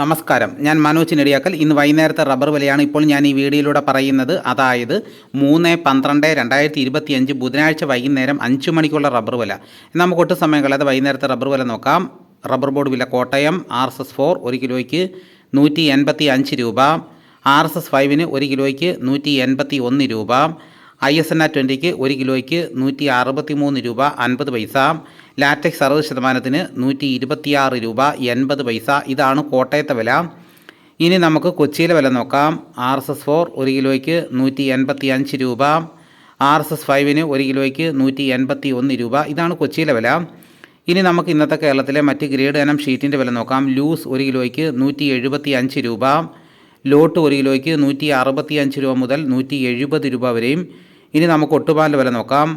നമസ്കാരം. ഞാൻ മനോജ് നെടിയാക്കൽ ഇന്ന് വൈകുന്നേരത്തെ റബ്ബർ വിലയാണ് ഇപ്പോൾ ഞാൻ ഈ വീഡിയോയിലൂടെ പറയുന്നത്. അതായത് മൂന്ന് പന്ത്രണ്ട് രണ്ടായിരത്തി ഇരുപത്തി അഞ്ച് ബുധനാഴ്ച വൈകുന്നേരം അഞ്ച് മണിക്കുള്ള റബ്ബർ വില. നമുക്ക് ഒട്ടും സമയം കളയാതെ വൈകുന്നേരത്തെ റബ്ബർ വില നോക്കാം. റബ്ബർ ബോർഡ് വില Kottayam R S S four ഒരു കിലോയ്ക്ക് നൂറ്റി എൺപത്തി അഞ്ച് രൂപ. ആർ എസ് എസ് ഫൈവിന് ഒരു കിലോയ്ക്ക് നൂറ്റി എൺപത്തി ഒന്ന് രൂപ. ഐ എസ് എൻ ആർ ട്വന്റിക്ക് ഒരു കിലോയ്ക്ക് നൂറ്റി അറുപത്തി മൂന്ന് രൂപ അൻപത് പൈസ ലാറ്റക്സ് അറുപത് ശതമാനത്തിന് നൂറ്റി ഇരുപത്തിയാറ് രൂപ എൺപത് പൈസ. ഇതാണ് കോട്ടയത്തെ വില. ഇനി നമുക്ക് കൊച്ചിയിലെ വില നോക്കാം. ആർ എസ് എസ് ഫോർ ഒരു കിലോയ്ക്ക് നൂറ്റി എൺപത്തി അഞ്ച് രൂപ. ആർ എസ് എസ് ഫൈവിന് ഒരു കിലോയ്ക്ക് നൂറ്റി എൺപത്തി ഒന്ന് രൂപ. ഇതാണ് കൊച്ചിയിലെ വില. ഇനി നമുക്ക് ഇന്നത്തെ കേരളത്തിലെ മറ്റ് ഗ്രേഡ് ഇനം ഷീറ്റിന്റെ വില നോക്കാം. ലൂസ് ഒരു കിലോയ്ക്ക് നൂറ്റി എഴുപത്തി അഞ്ച് രൂപ. ലോട്ട് ഒരു കിലോയ്ക്ക് നൂറ്റി അറുപത്തി അഞ്ച് രൂപ മുതൽ നൂറ്റി എഴുപത് രൂപ വരെയും ഇനി നമുക്ക് ഒട്ടുപാലിന്റെ വില നോക്കാം.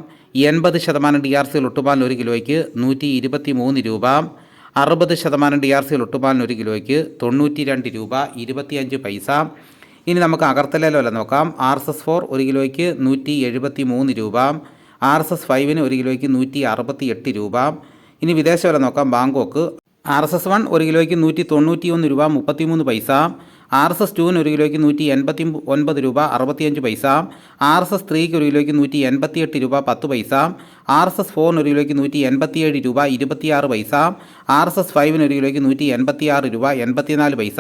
എൺപത് ശതമാനം ഡി ആർ സിയിൽ ഒട്ടുപാലിന് ഒരു കിലോയ്ക്ക് നൂറ്റി ഇരുപത്തി മൂന്ന് രൂപ. അറുപത് ശതമാനം ഡി ആർ സിയിൽ ഒട്ടുപാലിന് ഒരു കിലോയ്ക്ക് തൊണ്ണൂറ്റി രണ്ട് രൂപ ഇരുപത്തിയഞ്ച് പൈസ. ഇനി നമുക്ക് അകർത്തലയിലെ വില നോക്കാം. ആർ എസ് എസ് ഫോർ ഒരു കിലോയ്ക്ക് നൂറ്റി എഴുപത്തി മൂന്ന് രൂപ ആർ എസ് എസ് ഫൈവിന് ഒരു കിലോയ്ക്ക് നൂറ്റി അറുപത്തി എട്ട് രൂപ. ഇനി വിദേശ വില നോക്കാം. Bangkok. R S S one ഒരു കിലോയ്ക്ക് നൂറ്റി തൊണ്ണൂറ്റി ഒന്ന് രൂപ മുപ്പത്തിമൂന്ന് പൈസ. ആർ എസ് എസ് ടുവിന് ഒരു കിലോയ്ക്ക് നൂറ്റി എൺപത്തി ഒൻപത് രൂപ അറുപത്തിയഞ്ച് പൈസ. ആർ എസ് എസ് ത്രീക്ക് ഒരു കിലോയ്ക്ക് നൂറ്റി എൺപത്തിയെട്ട് രൂപ പത്ത് പൈസ. ആർ എസ് എസ് ഫോറിന് ഒരു കിലോയ്ക്ക് നൂറ്റി എൺപത്തിയേഴ് രൂപ ഇരുപത്തിയാറ് പൈസ. ആർ എസ് എസ് ഫൈവിന് ഒരു കിലോയ്ക്ക് നൂറ്റി എൺപത്തിയാറ് രൂപ എൺപത്തിനാല് പൈസ.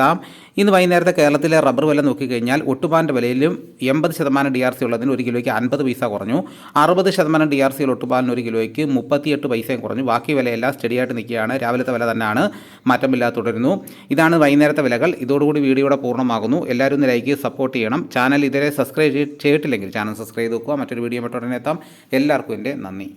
ഇന്ന് വൈകുന്നേരത്തെ കേരളത്തിലെ റബ്ബർ വില നോക്കിക്കഴിഞ്ഞാൽ ഒട്ടുപാലിന്റെ വിലയിലും എൺപത് ശതമാനം ഡി ആർ സി ഉള്ളതിന് ഒരു കിലോയ്ക്ക് അൻപത് പൈസ കുറഞ്ഞു. അറുപത് ശതമാനം ഡി ആർ സിയിൽ ഒട്ടുപാലിന് ഒരു കിലോയ്ക്ക് മുപ്പത്തിയെട്ട് പൈസയും കുറഞ്ഞു. ബാക്കി വിലയെല്ലാം സ്റ്റഡിയായിട്ട് നിൽക്കുകയാണ്. രാവിലത്തെ വില തന്നെയാണ്. മാറ്റമില്ലാതെ തുടരുന്നു. ഇതാണ് വൈകുന്നേരത്തെ വിലകൾ. ഇതോടുകൂടി വീഡിയോയുടെ പൂർണമാകുന്നു. എല്ലാവരും ഒന്ന് ലൈക്ക് സപ്പോർട്ട് ചെയ്യണം. ചാനൽ ഇതുവരെ സബ്സ്ക്രൈബ് ചെയ്തിട്ടില്ലെങ്കിൽ ചാനൽ സബ്സ്ക്രൈബ് ചെയ്ത് വെക്കുക. മറ്റൊരു വീഡിയോ മറ്റോടനെ എത്താം. എല്ലാവർക്കും എന്റെ നന്ദി.